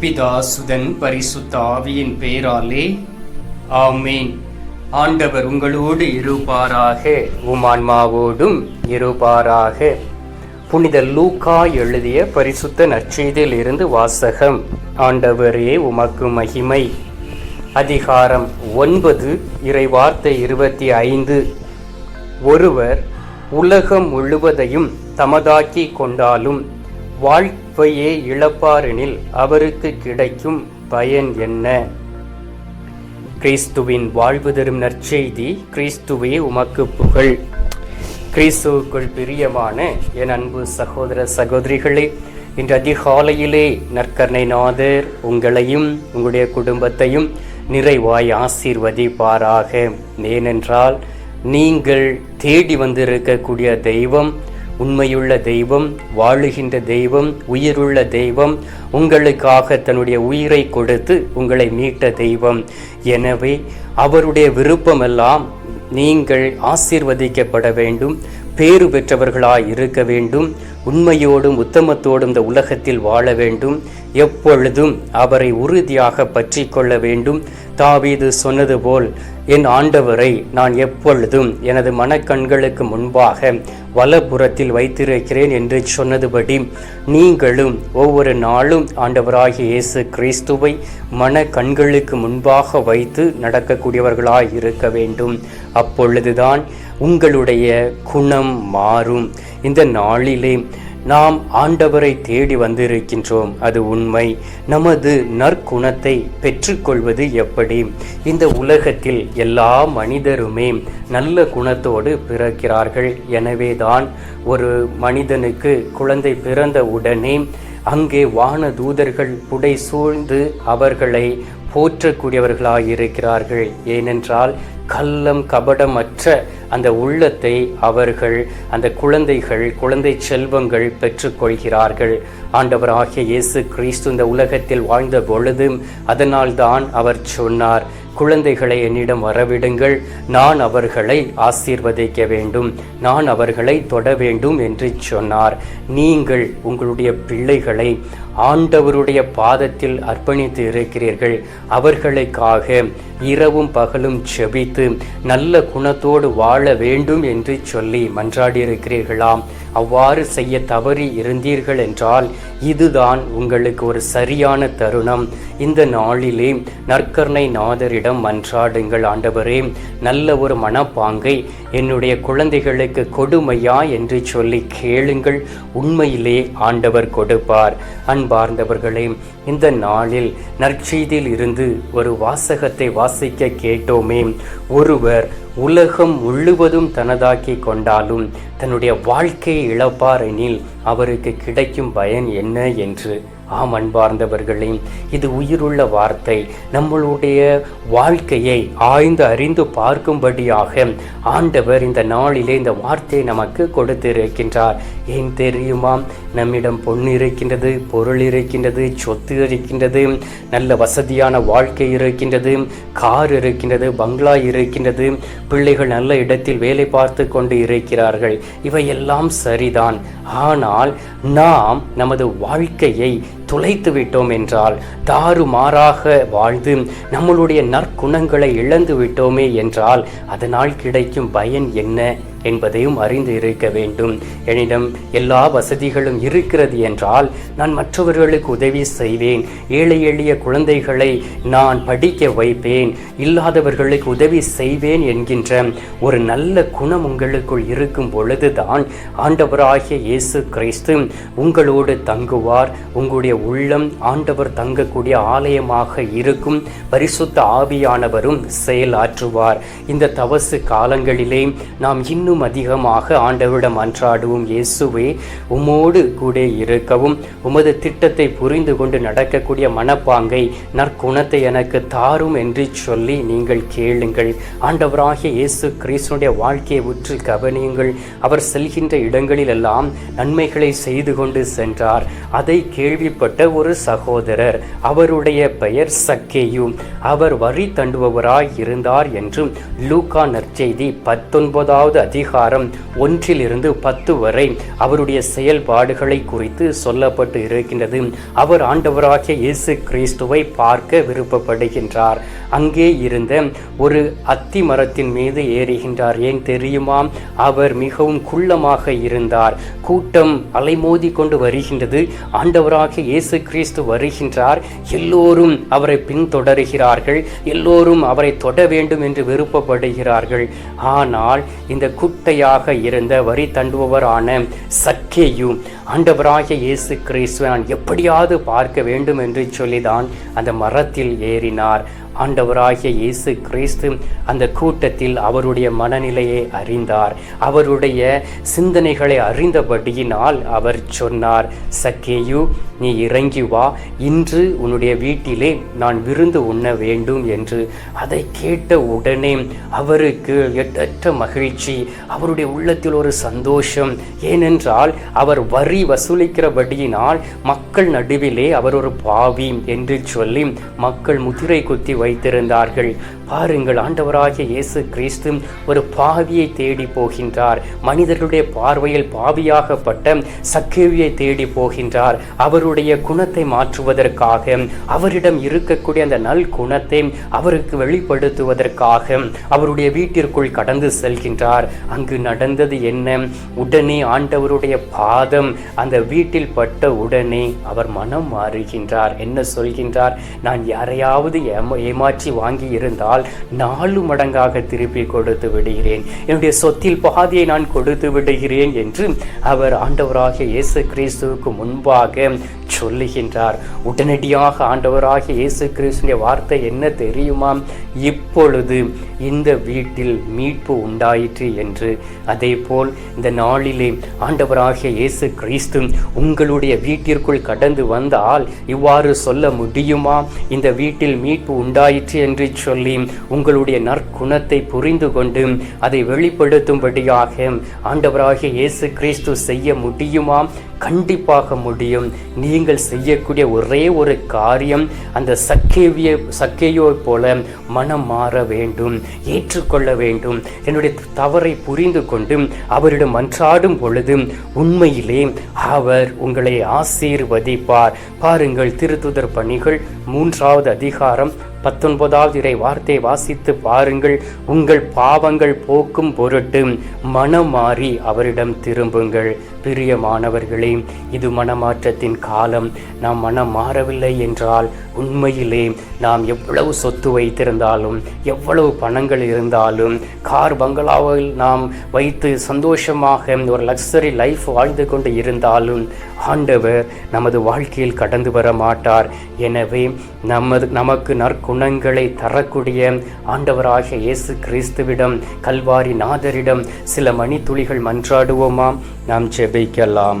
பிதாசுதன் பரிசுத்த ஆவியின் பெயராலே ஆமேன். ஆண்டவர் உங்களோடு இருப்பாராக உமான்மாவோடும் இருப்பாராக. புனித லூக்கா எழுதிய பரிசுத்த நற்செய்தியில் இருந்து வாசகம் ஆண்டவரே உமக்கு மகிமை. அதிகாரம் ஒன்பது இறைவார்த்தை இருபத்தி ஐந்து. ஒருவர் உலகம் முழுவதையும் தமதாக்கி கொண்டாலும் வாழ்க்கையே இழப்பாரெனில் அவருக்கு கிடைக்கும் பயன் என்ன? கிறிஸ்துவின் வாழ்வு தரும் நற்செய்தி கிறிஸ்துவே உமக்கு புகழ். கிறிஸ்துவுக்குள் பிரியமான என் அன்பு சகோதர சகோதரிகளே இன்று அதிகாலையிலே நற்கர்ணை நாதர் உங்களையும் உங்களுடைய குடும்பத்தையும் நிறைவாய் ஆசீர்வதிப்பாராக. ஏனென்றால் நீங்கள் தேடி வந்திருக்கக்கூடிய தெய்வம் உண்மையுள்ள தெய்வம் வாழுகின்ற தெய்வம் உயிருள்ள தெய்வம் உங்களுக்காக தன்னுடைய உயிரை கொடுத்து உங்களை மீட்ட தெய்வம். எனவே அவருடைய விருப்பமெல்லாம் நீங்கள் ஆசீர்வதிக்கப்பட வேண்டும் பேறு பெற்றவர்களாய் இருக்க வேண்டும். உண்மையோடும் உத்தமத்தோடும் இந்த உலகத்தில் வாழ வேண்டும். எப்பொழுதும் அவரை உறுதியாக பற்றி கொள்ள வேண்டும். தாவீது சொன்னது போல் என் ஆண்டவரை நான் எப்பொழுதும் எனது மனக்கண்களுக்கு முன்பாக வலப்புறத்தில் வைத்திருக்கிறேன் என்று சொன்னதுபடி நீங்களும் ஒவ்வொரு நாளும் ஆண்டவராகிய இயேசு கிறிஸ்துவை மன கண்களுக்கு முன்பாக வைத்து நடக்கக்கூடியவர்களாய் இருக்க வேண்டும். அப்பொழுதுதான் உங்களுடைய குணம் மாறும். இந்த நாளிலே நாம் ஆண்டவரை தேடி வந்திருக்கின்றோம். அது உண்மை. நமது நற்குணத்தை பெற்றுக்கொள்வது எப்படி? இந்த உலகத்தில் எல்லா மனிதருமே நல்ல குணத்தோடு பிறக்கிறார்கள். எனவேதான் ஒரு மனிதனுக்கு குழந்தை பிறந்த உடனே அங்கே வான தூதர்கள் புடை சூழ்ந்து அவர்களை போற்றக்கூடியவர்களாயிருக்கிறார்கள். ஏனென்றால் கள்ளம் கபடமற்ற அந்த உள்ளத்தை அவர்கள் அந்த குழந்தைகள் குழந்தை செல்வங்கள் பெற்றுக்கொள்கிறார்கள் ஆண்டவராகிய இயேசு கிறிஸ்து இந்த உலகத்தில் வாழ்ந்த பொழுது அதனால்தான் அவர் சொன்னார் குழந்தைகளை என்னிடம் வரவிடுங்கள் நான் அவர்களை ஆசீர்வதிக்க வேண்டும் நான் அவர்களை தொட வேண்டும் என்று சொன்னார். நீங்கள் உங்களுடைய பிள்ளைகளை ஆண்டவருடைய பாதத்தில் அர்ப்பணித்து இருக்கிறீர்கள். அவர்களுக்காக இரவும் பகலும் செபித்து நல்ல குணத்தோடு வாழ வேண்டும் என்று சொல்லி மன்றாடி இருக்கிறீர்களாம் அவ்வாறு செய்ய தவறி இருந்தீர்கள் என்றால் இதுதான் உங்களுக்கு ஒரு சரியான தருணம். இந்த நாளிலே நற்கர்ணை நாதரிடம் மன்றாடுங்கள் ஆண்டவரே. நல்ல ஒரு மனப்பாங்கை என்னுடைய குழந்தைகளுக்கு கொடுமையா என்று சொல்லி கேளுங்கள். உண்மையிலே ஆண்டவர் கொடுப்பார். அன்பார்ந்தவர்களே இந்த நாளில் நற்செய்தியில் இருந்து ஒரு வாசகத்தை வாசிக்க கேட்டோமே. ஒருவர் உலகம் முழுவதும் தனதாக்கி கொண்டாலும் தன்னுடைய வாழ்க்கையை இழப்பாரெனில் அவருக்கு கிடைக்கும் பயன் என்ன என்று ஆம் அன்பார்ந்தவர்களே இது உயிருள்ள வார்த்தை. நம்மளுடைய வாழ்க்கையை ஆய்ந்து அறிந்து பார்க்கும்படியாக ஆண்டவர் இந்த நாளிலே இந்த வார்த்தையை நமக்கு கொடுத்திருக்கின்றார். ஏன் தெரியுமா? நம்மிடம் பொண்ணு இருக்கின்றது பொருள் இருக்கின்றது சொத்து இருக்கின்றது நல்ல வசதியான வாழ்க்கை இருக்கின்றது கார் இருக்கின்றது பங்களா இருக்கின்றது பிள்ளைகள் நல்ல இடத்தில் வேலை பார்த்து கொண்டு இருக்கிறார்கள். இவையெல்லாம் சரிதான். ஆனால் நாம் நமது வாழ்க்கையை துளைத்து விட்டோம் என்றால் தாறுமாறாக வாழ்ந்து நம்மளுடைய நற்குணங்களை இழந்து விட்டோமே என்றால் அதனால் கிடைக்கும் பயன் என்ன? என்பதையும் அறிந்து இருக்க வேண்டும். என்னிடம் எல்லா வசதிகளும் இருக்கிறது என்றால் நான் மற்றவர்களுக்கு உதவி செய்வேன். ஏழை எளிய குழந்தைகளை நான் படிக்க வைப்பேன். இல்லாதவர்களுக்கு உதவி செய்வேன் என்கின்ற ஒரு நல்ல குணம் உங்களுக்குள் இருக்கும் பொழுதுதான் ஆண்டவராகிய இயேசு கிறிஸ்து உங்களோடு தங்குவார். உங்களுடைய உள்ளம் ஆண்டவர் தங்கக்கூடிய ஆலயமாக இருக்கும். பரிசுத்த ஆவியானவரும் செயலாற்றுவார். இந்த தவசு காலங்களிலே நாம் இன்னும் இன்னும் அதிகமாக ஆண்டவரிடம் அன்றாடுவோம். இயேசுவே உமோடு கூட இருக்கவும். உமது திட்டத்தை புரிந்து கொண்டு நடக்கக்கூடிய மனப்பாங்கை நற்குணத்தை எனக்கு தாரும் என்று சொல்லி நீங்கள் கேளுங்கள். ஆண்டவராகிய இயேசு கிறிஸ்துடைய வாழ்க்கையை உற்று கவனியுங்கள். அவர் செல்கின்ற இடங்களிலெல்லாம் நன்மைகளை செய்து கொண்டு சென்றார். அதை கேள்விப்பட்ட ஒரு சகோதரர் அவருடைய பெயர் சக்கேயும் அவர் வரி தண்டுபவராய் இருந்தார் என்றும் லூகா நற்செய்தி பத்தொன்பதாவது அதிக அதிகாரம் ஒன்றிலிருந்து பத்து வரை அவருடைய செயல்பாடுகளை குறித்து சொல்லப்பட்டு இருக்கின்றது. அவர் ஆண்டவராகிய இயேசு கிறிஸ்துவை பார்க்க விருப்பப்படுகின்றார். அங்கே இருந்த ஒரு அத்தி மரத்தின் மீது ஏறுகின்றார். ஏன் தெரியுமா? அவர் மிகவும் குள்ளமாக இருந்தார். கூட்டம் அலைமோதி கொண்டு வருகின்றது. ஆண்டவராக இயேசு கிறிஸ்து வருகின்றார். எல்லோரும் அவரை பின்தொடர்கிறார்கள். எல்லோரும் அவரை தொட வேண்டும் என்று விருப்பப்படுகிறார்கள். ஆனால் இந்த கு குட்டையாக இருந்த வரி தண்டுபவரான சக்கேயும் ஆண்டவராகிய இயேசு கிறிஸ்துவை நான் எப்படியாவது பார்க்க வேண்டும் என்று சொல்லிதான் அந்த மரத்தில் ஏறினார். ஆண்டவராகிய இயேசு கிறிஸ்து அந்த கூட்டத்தில் அவருடைய மனநிலையை அறிந்தார். அவருடைய சிந்தனைகளை அறிந்தபடியினால் அவர் சொன்னார் சக்கேயு நீ இறங்கி வா. இன்று உன்னுடைய வீட்டிலே நான் விருந்து உண்ண வேண்டும் என்று. அதை கேட்ட உடனே அவருக்கு எட்டற்ற மகிழ்ச்சி. அவருடைய உள்ளத்தில் ஒரு சந்தோஷம். ஏனென்றால் அவர் வரி வசூலிக்கிறபடியினால் மக்கள் நடுவிலே அவர் ஒரு பாவி என்று சொல்லி மக்கள் முதிரை குத்தி வை வைத்திருந்தார்கள். பாருங்கள் ஆண்டவராகிய இயேசு கிறிஸ்து ஒரு பாவியை தேடி போகின்றார். மனிதர்களுடைய பார்வையில் பாவியாகப்பட்ட சக்கேவியை தேடி போகின்றார். அவருடைய குணத்தை மாற்றுவதற்காக அவரிடம் இருக்கக்கூடிய அந்த நல் குணத்தை அவருக்கு வெளிப்படுத்துவதற்காக அவருடைய வீட்டிற்குள் கடந்து செல்கின்றார். அங்கு நடந்தது என்ன? உடனே ஆண்டவருடைய பாதம் அந்த வீட்டில் பட்ட உடனே அவர் மனம் மாறுகின்றார். என்ன சொல்கின்றார்? நான் யாரையாவது ஏமா ஏமாற்றி வாங்கி இருந்தால் நாலு மடங்காக திருப்பி கொடுத்து விடுகிறேன். என்னுடைய சொத்தில் பாதியை நான் கொடுத்து விடுகிறேன் என்று அவர் ஆண்டவராக இயேசு கிறிஸ்துவுக்கு முன்பாக சொல்லுகின்றார். உடனடியாக ஆண்டவராக இயேசு கிறிஸ்துடைய வார்த்தை என்ன தெரியுமா? இப்பொழுது இந்த வீட்டில் மீட்பு உண்டாயிற்று என்று. அதே போல் இந்த நாளிலே ஆண்டவராகிய இயேசு கிறிஸ்து உங்களுடைய வீட்டிற்குள் கடந்து வந்தால் இவ்வாறு சொல்ல முடியுமா? இந்த வீட்டில் மீட்பு உண்டா உண்டாயிற்று என்று சொல்லி உங்களுடைய நற்குணத்தை புரிந்து கொண்டு அதை வெளிப்படுத்தும்படியாக ஆண்டவராகிய இயேசு கிறிஸ்து செய்ய முடியுமா? கண்டிப்பாக முடியும். நீங்கள் செய்யக்கூடிய ஒரே ஒரு காரியம் அந்த சக்கேவிய சக்கேயோ போல மனம் மாற வேண்டும் ஏற்றுக்கொள்ள வேண்டும். என்னுடைய தவறை புரிந்து கொண்டு அவரிடம் மன்றாடும் பொழுது உண்மையிலே அவர் உங்களை ஆசீர்வதிப்பார். பாருங்கள் திருத்துதர் பணிகள் மூன்றாவது அதிகாரம் பத்தொன்பதாவது இறை வார்த்தை வாசித்து பாருங்கள். உங்கள் பாவங்கள் போக்கும் பொருட்டு மனம் மாறி அவரிடம் திரும்புங்கள். பிரியமானவர்களே இது மனமாற்றத்தின் காலம். நாம் மனம் மாறவில்லை என்றால் உண்மையிலே நாம் எவ்வளவு சொத்து வைத்திருந்தாலும் எவ்வளவு பணங்கள் இருந்தாலும் கார் பங்களாவில் நாம் வைத்து சந்தோஷமாக ஒரு லக்ஸரி லைஃப் வாழ்ந்து கொண்டு இருந்தாலும் ஆண்டவர் நமது வாழ்க்கையில் கடந்து வர மாட்டார். எனவே நமது நமக்கு நற்குணங்களை தரக்கூடிய ஆண்டவராக இயேசு கிறிஸ்துவிடம் கல்வாரி நாதரிடம் சில மணித்துளிகள் மன்றாடுவோமா? நாம் ஜெபிக்கலாம்.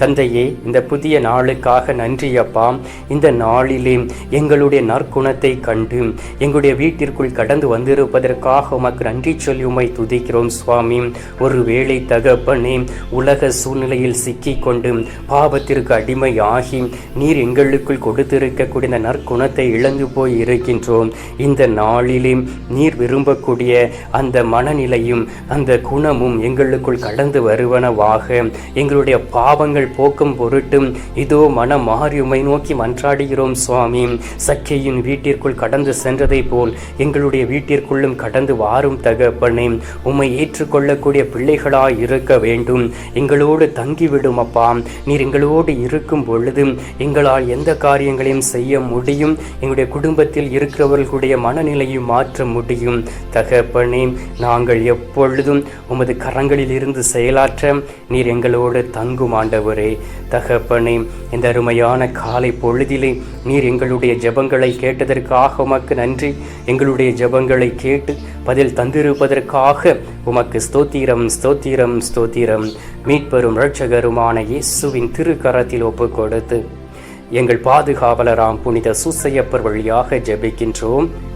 தந்தையே இந்த புதிய நாளுக்காக நன்றியப்பா. இந்த நாளிலே எங்களுடைய நற்குணத்தை கண்டு எங்களுடைய வீட்டிற்குள் கடந்து வந்திருப்பதற்காக உமக்கு நன்றி சொல்லி உமை துதிக்கிறோம் சுவாமி. ஒரு வேளை தகப்பனே உலக சூழ்நிலையில் சிக்கிக்கொண்டு பாவத்திற்கு அடிமையாகி நீர் எங்களுக்குள் கொடுத்திருக்கக்கூடிய இந்த நற்குணத்தை இழந்து போய் இருக்கின்றோம். இந்த நாளிலே நீர் விரும்பக்கூடிய அந்த மனநிலையும் அந்த குணமும் எங்களுக்குள் கடந்து வருவனவாக. எங்களுடைய பாவங்கள் போக்கும் பொருட்டும் இதோ மனம் மாறியுமை நோக்கி மன்றாடுகிறோம் சுவாமி. சக்கையின் வீட்டிற்குள் கடந்து சென்றதை போல் எங்களுடைய வீட்டிற்குள்ளும் கடந்து வாரும் தகப்பனே உம்மை ஏற்றுக்கொள்ளக்கூடிய பிள்ளைகளாய் இருக்க வேண்டும். எங்களோடு தங்கிவிடும் அப்பா. நீர் எங்களோடு இருக்கும் பொழுது எங்களால் எந்த காரியங்களையும் செய்ய முடியும். எங்களுடைய குடும்பத்தில் இருக்கிறவர்களுடைய மனநிலையும் மாற்ற முடியும். தகப்பனே நாங்கள் எப்பொழுதும் உமது கரங்களில் இருந்து செயலாற்ற நீர் எங்களோடு தங்கும் ஆண்டவர். தகப்பனே இந்த அருமையான காலை பொழுதிலே நீர் எங்களுடைய ஜெபங்களை கேட்டதற்காக உமக்கு நன்றி. எங்களுடைய ஜபங்களை கேட்டு பதில் தந்திருப்பதற்காக உமக்கு ஸ்தோத்திரம் ஸ்தோத்திரம் ஸ்தோத்திரம். மீட்பெரும் ரட்சகருமான இயேசுவின் திருக்கரத்தில் ஒப்புக் கொடுத்து எங்கள் பாதுகாவலராம் புனித சுசையப்பர் வழியாக ஜெபிக்கின்றோம்.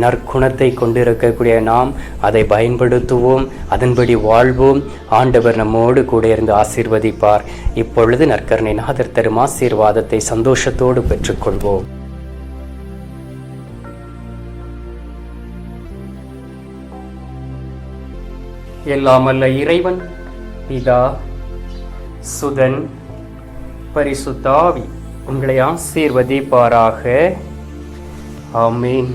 நற்குணத்தை கொண்டிருக்கக்கூடிய நாம் அதை பயன்படுத்துவோம் அதன்படி வாழ்வோம். ஆண்டவர் நம்மோடு கூட இருந்து ஆசீர்வதிப்பார். இப்பொழுது நற்கருணை நாதர் தரும் ஆசீர்வாதத்தை சந்தோஷத்தோடு பெற்றுக்கொள்வோம். எல்லாமல்ல இறைவன் பிதா சுதன் பரிசுத்தாவி உங்களை ஆசீர்வதிப்பாராக. ஆமீன்.